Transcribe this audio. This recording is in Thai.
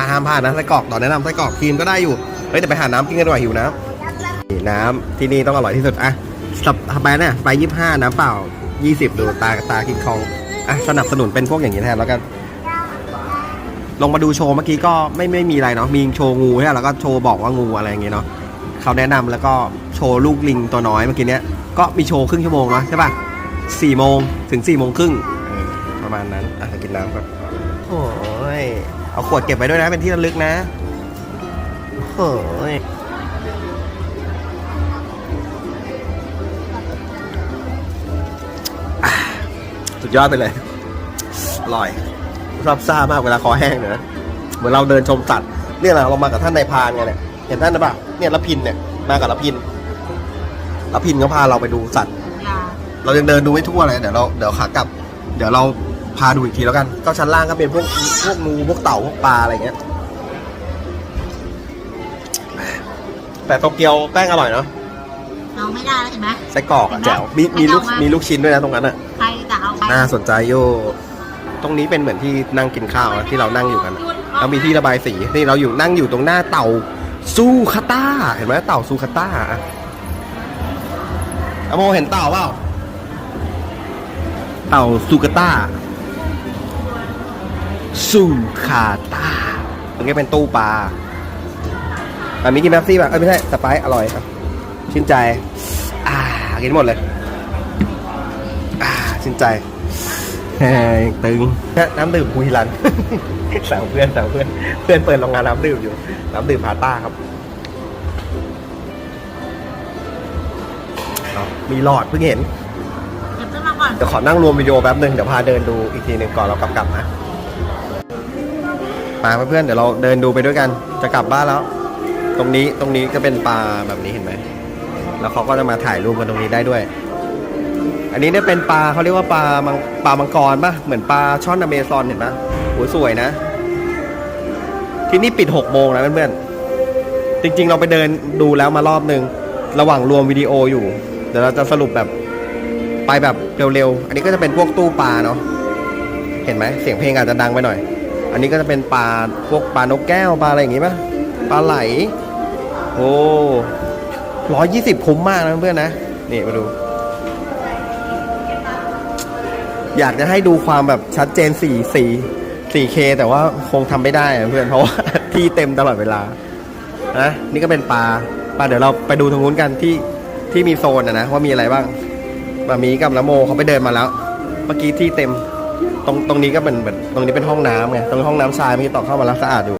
าห้ามพลาดนะไส้กรอกต่อแนะนำไส้กรอกครีมก็ได้อยู่เฮ้ยแต่ไปหาน้ำกินกันดีกว่าหิวน้ำนี่น้ำที่นี่ต้องอร่อยที่สุดอะสับไปเนี่ยไปยี่ห้าน้ำเปล่ายี่สิบดูตาตาคิงคองอะสนับสนุนเป็นพวกอย่างนี้แทนแล้วกันลงมาดูโชว์เมื่อกี้ก็ไม่ไม่มีอะไรเนาะมีโชว์งูใช่แล้วก็โชว์บอกว่างูอะไรอย่างเงี้ยเนาะเขาแนะนำแล้วก็โชว์ลูกลิงตัวน้อยเมื่อกี้เนี้ยก็มีโชว์ครึ่งชั่วโมงเนาะใช่ป่ะสี่โมงถึงสี่โมงครึ่งประมาณนั้นอะกินน้ำก่อนโอ้ เอาขวดเก็บไว้ด้วยนะ เป็นที่ระลึกนะโอ้ยอะสุดยอดไปเลย อร่อยชอบซ่ามากเวลาคอแห้งเนี่ยนะเหมือนเราเดินชมสัตว์เนี่ยแหละเรามากับท่านนายพรานไงเนี่ยเห็นท่านหรือเปล่าเนี่ยละพินเนี่ยมากับละพินละพินก็พาเราไปดูสัตว์ เรายังเดินดูไม่ทั่วเลยเดี๋ยวเราเดี๋ยวขากลับ เดี๋ยวเรา พาดูอีกทีแล้วกัน ก็ชั้นล่างก็เป็นพวกพวกงูพวกเต่าพวกปลาอะไรเงี้ย แต่โตเกียวแป้งอร่อยเนาะเอาไม่ได้แล้วเห็นไหมไส้กรอกอะแจ๋วมีมีลูกมีลูกชิ้นด้วยนะตรงนั้นอะใครจะเอาไปน่าสนใจโยตรงนี้เป็นเหมือนที่นั่งกินข้าวอะที่เรานั่งอยู่กันอะแล้วมีที่ระบายสีนี่เราอยู่นั่งอยู่ตรงหน้าเต่าซูคาต้าเห็นไหมเต่าซูคาต้าอะอะโมเห็นเต่าเปล่า เต่าซูคาต้า ซูคาต้าตรงนี้เป็นตู้ปลาอันนี้กินแป๊บซี่ป่ะเอ้ยไม่ใช่สไปซ์อร่อยครับชื่นใจ อ่ากินหมดเลย อ่าชื่นใจแหงตึงน้ำดื่มคุยรันสั่งเพื่อนสั่งเพื่อน เพื่อนเปิดโรงงานน้ำดื่มอยู่ น้ำดื่มพาต้าครับเอามีหลอดเพิ่งเห็นเดี๋ยวขึ้นมาก่อนเดี๋ยวขอนั่งรวมวิดีโอแป๊บหนึ่งเดี๋ยวพาเดินดูอีกทีหนึ่งก่อนเรากลับกลับนะ มาเพื่อนๆเดี๋ยวเราเดินดูไปด้วยกัน จะกลับบ้านแล้ว ตรงนี้ตรงนี้ก็เป็นปลาแบบนี้เห็นไหมแล้วเขาก็จะมาถ่ายรูปกันตรงนี้ได้ด้วย อันนี้เนี่ยเป็นปลาเขาเรียกว่าปลามังปลามังกรป่ะเหมือนปลาช่อนอเมซอนเห็นปะโหสวยนะ ที่นี่ปิดหกโมงนะเพื่อนๆจริง ๆ เราไปเดินดูแล้วมารอบนึง ระหว่างรวมวิดีโออยู่ เดี๋ยวเราจะสรุปแบบไปแบบเร็วๆ อันนี้ก็จะเป็นพวกตู้ปลาเนาะเห็นไหมเสียงเพลงอาจจะดังไปหน่อย อันนี้ก็จะเป็นปลาพวกปลานกแก้วปลาอะไรอย่างงี้ป่ะปลาไหล โอ้ร้อยยี่สิบคุ้มมากนะเพื่อนนะนี่มาดู อยากจะให้ดูความแบบชัดเจน4 4 4K แต่ว่าคงทำไม่ได้เพื่อนเพราะว่าที่เต็มตลอดเวลานะนี่ก็เป็นปลาปลาเดี๋ยวเราไปดูตรงนู้นกันที่ที่มีโซนนะนะว่ามีอะไรบ้างมามีกับละโมเขาไปเดินมาแล้ว เมื่อกี้ที่เต็ม ตรงตรงนี้ก็เป็นเหมือนตรงนี้เป็นห้องน้ำไงตรงห้องน้ำทรายเมื่อกี้ต่อเข้ามาแล้วสะอาดอยู่